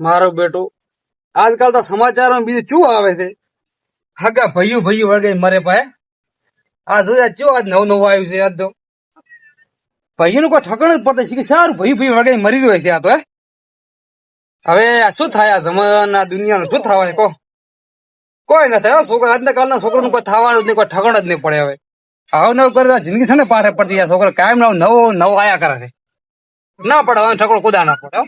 મારો બેટો, આજકાલ તો સમાચારમાં બીજું શું આવે છે? હગા ભયું ભયું વળગે મરે ભાઈ આ જોયા ચો આજ નવું નવું આવ્યું છે આજ તો. ભૈયું કોઈ ઠકણ જ પડતું કે સારું ભાઈ ભાઈ વળગે મરી ગયું છે આ તો હવે શું થાય આ જમાના, દુનિયાનું શું થવાય કો કોઈ ના થાય છોકરા, આજના કાલના છોકરાનું કોઈ થવાનું જ નહીં, કોઈ ઠગણ જ નહીં પડે હવે. આવ નવ કરે જિંદગી છે ને પારે પડતી, આ છોકરા કાયમ નવ નવો નવો આયા કરે ના પડે, હવે ઠકડો કુદા ના પડે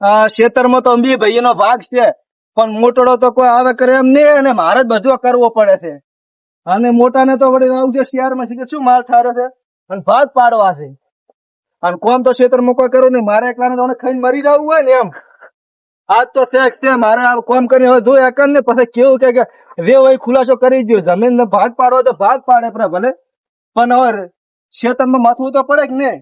ખેતરમાં તો અંબી ભાઈ નો ભાગ છે, પણ મોટડો તો કોઈ આવે કરે એમ નહીં અને મારે જ બધો કરવો પડે છે. અને મોટાને તો વળી આવું છે શિયાળમાં કે શું માલ ઠારો છે? અને ભાગ પાડવા છે. અને કોમ તો ખેતરમાં કોઈ કરવું નહીં, મારે એકલાને તો ખાઈને મરી જવું હોય ને એમ. આજ તો શેખ છે, મારે કોમ કરીને હવે જોયા કર ને પછી કેવું કે રે હોય ખુલાસો કરી દો જમીન ભાગ પાડવો તો ભાગ પાડે પણ ભલે. પણ હવે ખેતરમાં માથવું તો પડે કે નહીં?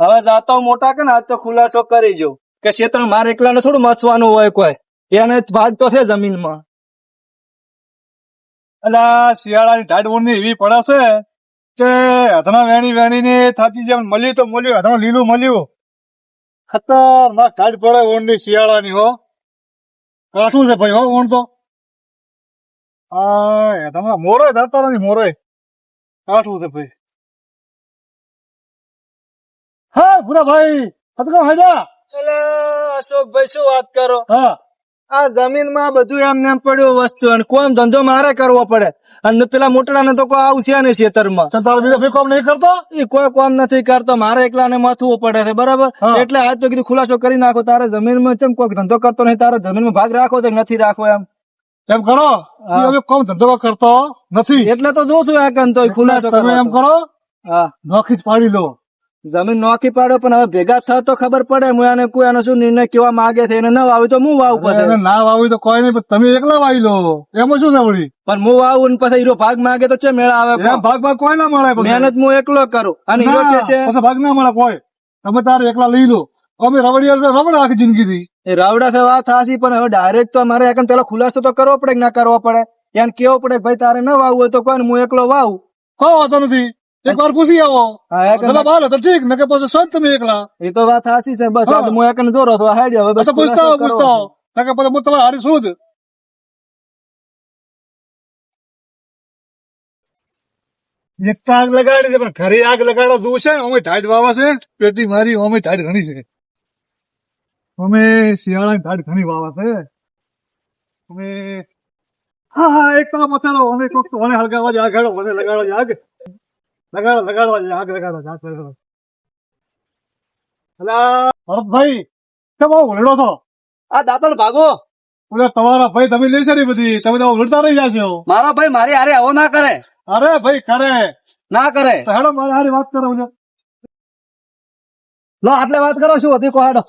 હવે જાતો મોટા કે ને, આજ તો ખુલાસો કરી જો કે ક્ષેત્ર મારે એકલાને થોડું મચવાનું હોય કોઈ. એને ભાગ તો છે જમીનમાં. એટલે શિયાળાની ટાઈટ ઊંડની એવી પડે છે કે હથણા વેણી વેણીને થતી જેમ મળ્યું તો મળ્યું હથણું લીલું મળ્યું. ખતરનાક ઢાઢ પડે ઊંડની શિયાળાની હો. કાઠું છે ભાઈ હો ઊંડ તો. હા તમે મોરોય ધરતા નથી મોરોય. કાઠું છે ભાઈ. હા ભૂરા હતકો હાજા એટલે અશોકભાઈ શું વાત કરો? હા. આ જમીનમાં બધું એમને એમ પડ્યું વસ્તુ અને કોણ ધંધો મારે કરવો પડે. અને પેલા મોટડાને તો કોઈ આવશે ને ખેતરમાં તારો બીજો કોમ નહીં કરતો? એ કોઈ કોમ નથી કરતો મારે એકલાને માથવું પડે છે બરાબર? એટલે આજ તો કીધું ખુલાસો કરી નાખો તારે જમીનમાં ચમ કોઈ ધંધો કરતો નહીં તારે જમીનમાં ભાગ રાખો તો નથી રાખો એમ. એમ કરો. હવે કોમ ધંધો કરતો નથી. એટલે તો જોઉં છું આ કંતો તો ખુલાસો તમે એમ. કરો? હા. નોખી જ પાડી લો. જમીન નોકી પાડો પણ હવે ભેગા થાય તો ખબર પડે. હું એને કોઈ એનો શું નિર્ણય કેવા માંગે છે એને ના વાવ્યું તો હું વાવું પડે ના વાવી તો કોઈ નહીં તમે એકલા વાવી લો. એમાં શું નવડી? પણ હું વાવું ને પછી હીરો ભાગ માંગે તો છે મેળા આવે ભાગ ભાગ કોઈ ના મળે મહેનત હું એકલો કરું. અને હીરો કે છે? ભાગ ના મળે કોઈ. તમે તારે એકલા લઈ લો. અમે રવડિયા રવડા આખી જિંદગી થી એ રવડા છે વાત થાશી પણ હવે ડાયરેક્ટ તો મારે એકન પેલા ખુલાસો તો કરવો પડે કે ના કરવો પડે? એને કેવો પડે ભાઈ તારે ના વાવવું હોય તો કોઈ હું એકલો વાવું? કોઈ વાંધો નથી. એક વાર પૂછી આવો હા, એકન- તમે બાલો તો ઠીક નકે પછી સંત તમે એકલા એ તો વાત હાસી છે બસ હા. આજે હું એકન દોરો તો હાડી હવે બસ પછી પૂછતા ખુલાસો પૂછતા કરવો. નકે પછી હું તમારે હારી શું જ એક તો આગ લગાડી દે પણ ઘરે આગ લગાડો દઉં છે ને અમે ઢાઢ વાવા છે પેટી મારી અમે ઢાઢ ઘણી છે અમે શિયાળાની ઢાઢ ઘણી વાવા છે અમે હા હા એક તો મસાલો અમે કોક તો મને હલગાવા જ આગ હેડો મને લગાડો જ આગ લગાડો લગાડો આગ લગાડો આગ લગાડો. અલા ભરતભાઈ કેમ આવો વળડો છો? આ દાતણ ભાગો. ઓલા તમારા ભાઈ તમે લેશે ને બધી. તમે તો ઉલડતા રહી જશો. મારા ભાઈ મારી હારે આવો ના કરે. અરે ભાઈ કરે. ના કરે. તો હેડો મારી હારી વાત કરો છો લો આટલે વાત કરો શું હતી કોહાડો?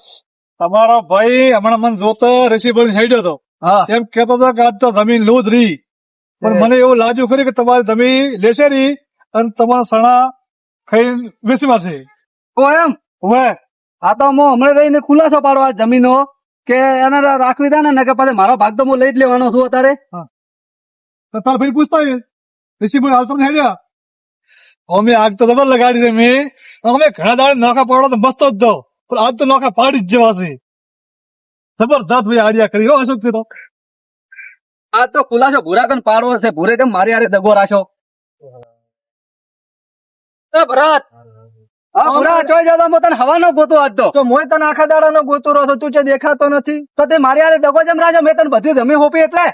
તમારો ભાઈ હમણાં મને જોતો રિસીવર સાઈડ હતો હા. એમ કેતો હતો કે આજ તો જમીન લૂધ રહી. પણ મને એવું લાગ્યું ખરી કે તમારી જમીન લેશે રહી અને તમારા સણા ખાઈ વેચી મારશે. ઓ એમ? હવે? આ તો હું હમણાં રહીને ખુલાસો પાડવા જમીનો કે એને રાખવી દે ને કે પછી મારો ભાગ તો હું લઈ જ લેવાનો છું અત્યારે. તારા ભાઈ પૂછતા રિસીવર હાલ તમને હેડ્યા. અમે આગ તો જબર લગાડી છે મેં. અમે ઘણા દાડે નોખા પાડો તો મસ્ત જ દો. પણ આજ તો નોખા પાડી જ જવાશે જબરદસ્ત ભાઈ આડિયા કરી હો અશોક તો. આ તો ખુલાસો ભૂરા કન પાડવો છે ભૂરે કેમ મારી હારે દગો રાશો એ ભરત હા ભૂરા ચોઈ જતો હું તને હવાનો ગોતો આજ તો. તો મોય તને આખા દાડાનો ગોતો રહો છો? તું છે દેખાતો નથી. તો તે મારી હારે દગો જેમ રાશો મેં તને બધી જમી હોપી એટલે.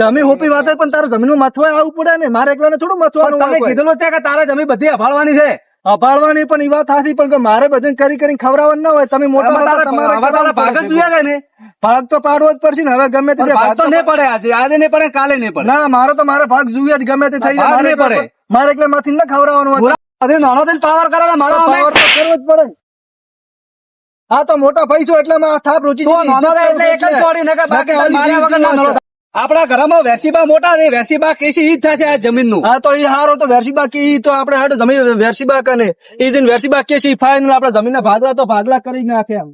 જમી હોપી વાત પણ તારે જમીનમાં મથવા આવવું પડે ને? મારે એકલાને થોડું મથવાનું તમે કીધેલું છે કે તારે જમી બધી અભાળવાની છે. અભાળવાની પણ એ વાત હતી પણ મારે બધું કરી કરીને ખવડાવવાનું ના હોય. તમે મોટા ભાગ જ જોઈએ ને? ભાગ તો પાડવો જ પડશે ને હવે ગમે તે ભાગ તો નહીં પડે આજે આજે નહીં પડે કાલે નહીં પડે. ના મારો તો મારે ભાગ જોઈએ જ ગમે તે થઈ જાય. મારે પડે. મારે એટલે માંથી ના ખવડાવવાનું બધી નાનો થઈને પાવર કરે મારો પાવર તો કરવો જ પડે. હા તો મોટા પૈસો એટલે માં થાપ રૂચી તો નાનો એટલે જ છોડી ને કે બાકી માર્યા વગર ના. આપણા ઘરમાં વેસીબા મોટા છે વેસીબા કેસી ઈ થશે આ જમીનનું હા તો એ હારો તો વેરસીબા કે તો આપણે હાડો જમીન વેરસીબા કને. ઈ દિન વેરસીબા કેસી છે ફાઇનલ જમીન ના ભાગલા તો ભાદલા કરી નાખે એમ.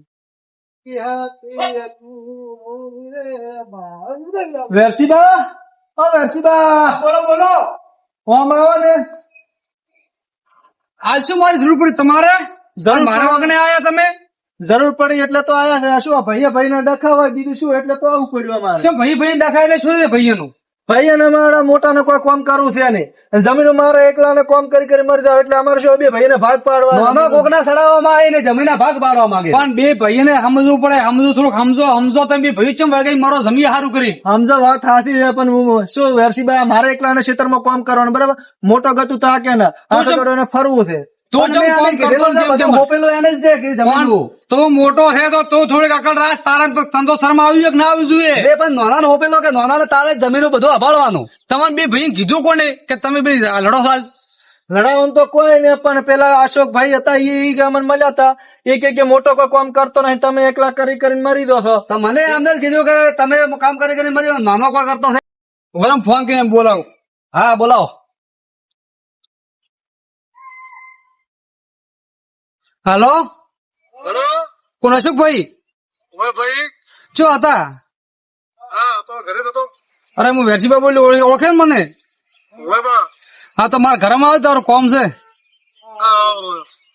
વેરસીબા ઓ વેરસીબા બોલો બોલો. ઓમ આવો ને? આજ શું મારી જરૂર પડી. તમારે? મારા. વગને આયા તમે? જરૂર પડી એટલે તો આયા છે. શું આ ભાઈએ ભાઈ ડખા હોય બીજું શું? એટલે તો આવું પડ્યું અમારે. શું ભાઈ ભાઈ ડખાય એટલે શું છે ભાઈઓનું? ભાઈ અને મારા મોટાને કોઈ કામ કરવું છે નહીં. જમીન મારે એકલાને કામ કરી કરી મરી જાવ એટલે અમારે શું બે ભાઈને ભાગ પાડવા અમે કોકના સડાવવામાં આવીને જમીનના ભાગ પાડવા માંગે પણ બે ભાઈને સમજવું પડે સમજવું થોડુંક સમજો સમજો તમે બે ભાઈ ચમ વળગાઈ મારો જમી હારું કરી. સમજો વાત સાચી છે પણ હું શું વેરસીભાઈ મારે એકલાને ખેતરમાં કામ કરવાનું બરાબર? મોટો ગતું ને? તો તો એને ફરવું છે. તો કરતો. મોપેલું એને જ છે કે તો મોટો છે તો તું થોડીક અકલ રાખ તારા તો તંદો શરમ આવી કે ના આવી જોઈએ? બે પણ નાના હોપેલો કે નાના તારે જમીનું બધું અભાળવાનું. તમારે બે ભાઈ કીધું કોને કે તમે બે લડો સાલ લડાવવાનું તો કોઈ ને પણ પેલા અશોકભાઈ હતા એ ઈ અમને મળ્યા હતા. એ કે કે મોટો કોઈ કામ કરતો નહીં તમે એકલા કરી કરીને મરી દો છો. તો મને એમને જ કીધું કે તમે કામ કરી કરીને મરી દો નાનો કોઈ કરતો છે ગરમ ફોન કરીને બોલાવું. હા બોલાવો. હાલો? હેલો? કોણ અશોકભાઈ? ઓય ભાઈ ચો હતા? હા તો ઘરે તો અરે હું વેરજીભાઈ બોલી ઓળખે ને મને? ઓય બા હા તો મારા ઘરમાં આવે તારું કોમ છે?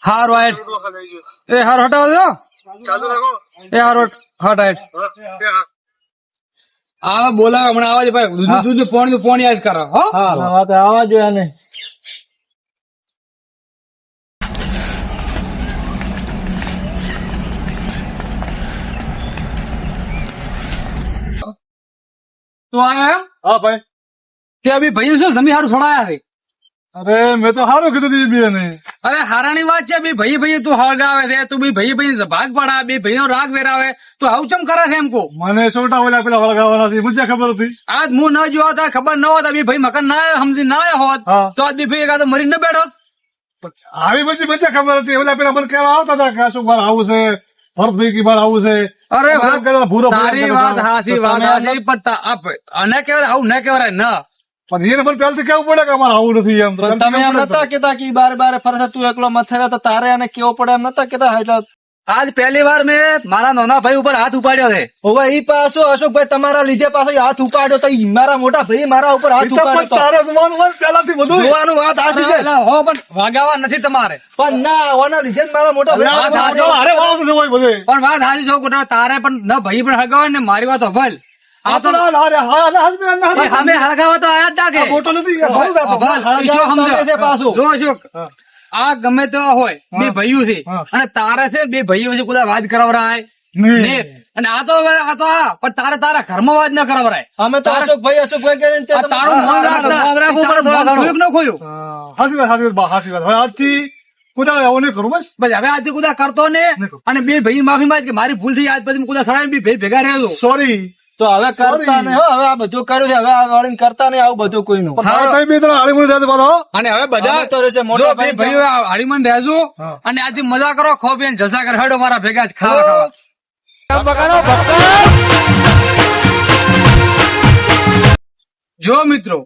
હાર વાઈટ એ હાર હટાવો દો ચાલુ રાખો. એ હાર હટ હટ હટ. આ બોલાવે હમણાં આવાજ ભાઈ. દૂધ દૂધ પોણી પોણી યાદ કરો હા. હા તો આવા જોઈએ તો આયા હા ભાઈ. ત્યાં બી ભાઈ શું જમી હારું છોડાયા છે. અરે મેં તો સારું કીધું દીધી ને અરે હારાની વાત છે બી ભાઈ ભાઈ તું હળગાવે છે તું બી ભાઈ ભાઈ ભાગ પડા બે ભાઈનો રાગ વેરાવે. તું આવું ચમ કરે છે એમ કો મને છોટા ઓલા પેલા વળગાવાના છે મુજે ખબર હતી? આજ હું ન જોવા તાર ખબર ન હોત બી ભાઈ મકાન ના સમજી ના હોત તો આજ બી ભાઈ એકાદો મરીને ન બેઠો આવી પછી મુજે ખબર હતી ઓલા પેલા મને કહેવા આવતા હતા કે શું મારે આવું છે ભરતભાઈ કી મારે આવું છે. અરે વાત તારી વાત હાસી વાત હાસી પણ આને કહેવાય આવું ન કહેવાય ન. પણ એને પહેલથી કેવું પડે કે અમારે આવું નથી એમ તમે એમ નતા કેતા કે બારે બારે ફરશે તું એકલો મથે તો તારે એને કેવો પડે એમ નતા કેતા એટલે આજ પહેલી વાર મેં મારા નાના ભાઈ ઉપર હાથ ઉપાડ્યો છે. હવે ઈ પાછો અશોકભાઈ તમારા લીધે પાછો હાથ ઉપાડ્યો તો મારા મોટા ભાઈ મારા ઉપર હાથ ઉપાડ્યો તો. તારે હોય પહેલાથી બધું જોવાનું વાત સાચી છે હો પણ વાગાવા નથી તમારે. પણ ના ઓના લીધે મારા મોટા ભાઈ હાથ સાચી. અરે વાળો હોય બધે. પણ વાત હાજી છો તારે પણ ના ભાઈ પણ હગાવે ને મારી વાત ભલ. આ તો અરે હા હા હા પણ અમે હળગાવા તો આયા જ ના કે. જો અશોક આ ગમે તેવા હોય બે ભાઈઓ છે. અને તારે છે બે ભાઈઓ છે કુદા વાત કરાવરાય. અને આ તો આ તો આ પણ તારે તારા ઘરમાં વાત ના કરાવરાય. અમે તો અશોકભાઈ અશોકભાઈ તારું મન રાખતા. ન ખોયું. હા, હાચી વાત હાચી વાત આજથી કુદાળ આવું નહીં કરું બસ. બસ હવે આજે કુદા કરતો ને અને બે ભાઈ માફી માંગ કે મારી ભૂલ થઈ આજ પછી કુદા સડાય બે ભાઈ ભેગા રહેલો સોરી તો હવે કરતા નહીં હવે આ બધું કર્યું છે હવે આ વાળીને કરતા નહીં આવું બધું કોઈનું. અને હવે બધા જો ભાઈ ભાઈઓ હાડીમાં રહેજો અને આજે મજા કરો ખો પીને જલસા કર. હડો મારા ભેગા જ ખાવા ખાવા. જો મિત્રો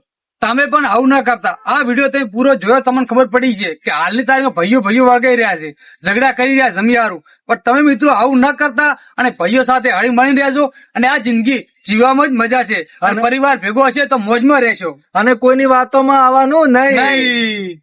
તમે પણ આવું ના કરતા. આ વીડિયો તમે પૂરો જોયો તમને ખબર પડી છે કે હાલની તારીખમાં ભાઈઓ ભાઈઓ વળગાઈ રહ્યા છે. ઝઘડા કરી રહ્યા જમિયારું. પણ તમે મિત્રો આવું ના કરતા અને ભાઈઓ સાથે હળી મળી રહેજો અને આ જિંદગી જીવવામાં જ મજા છે. અને પરિવાર ભેગો હશે તો મોજમાં રહેશો. અને કોઈની વાતોમાં આવવાનું નહીં.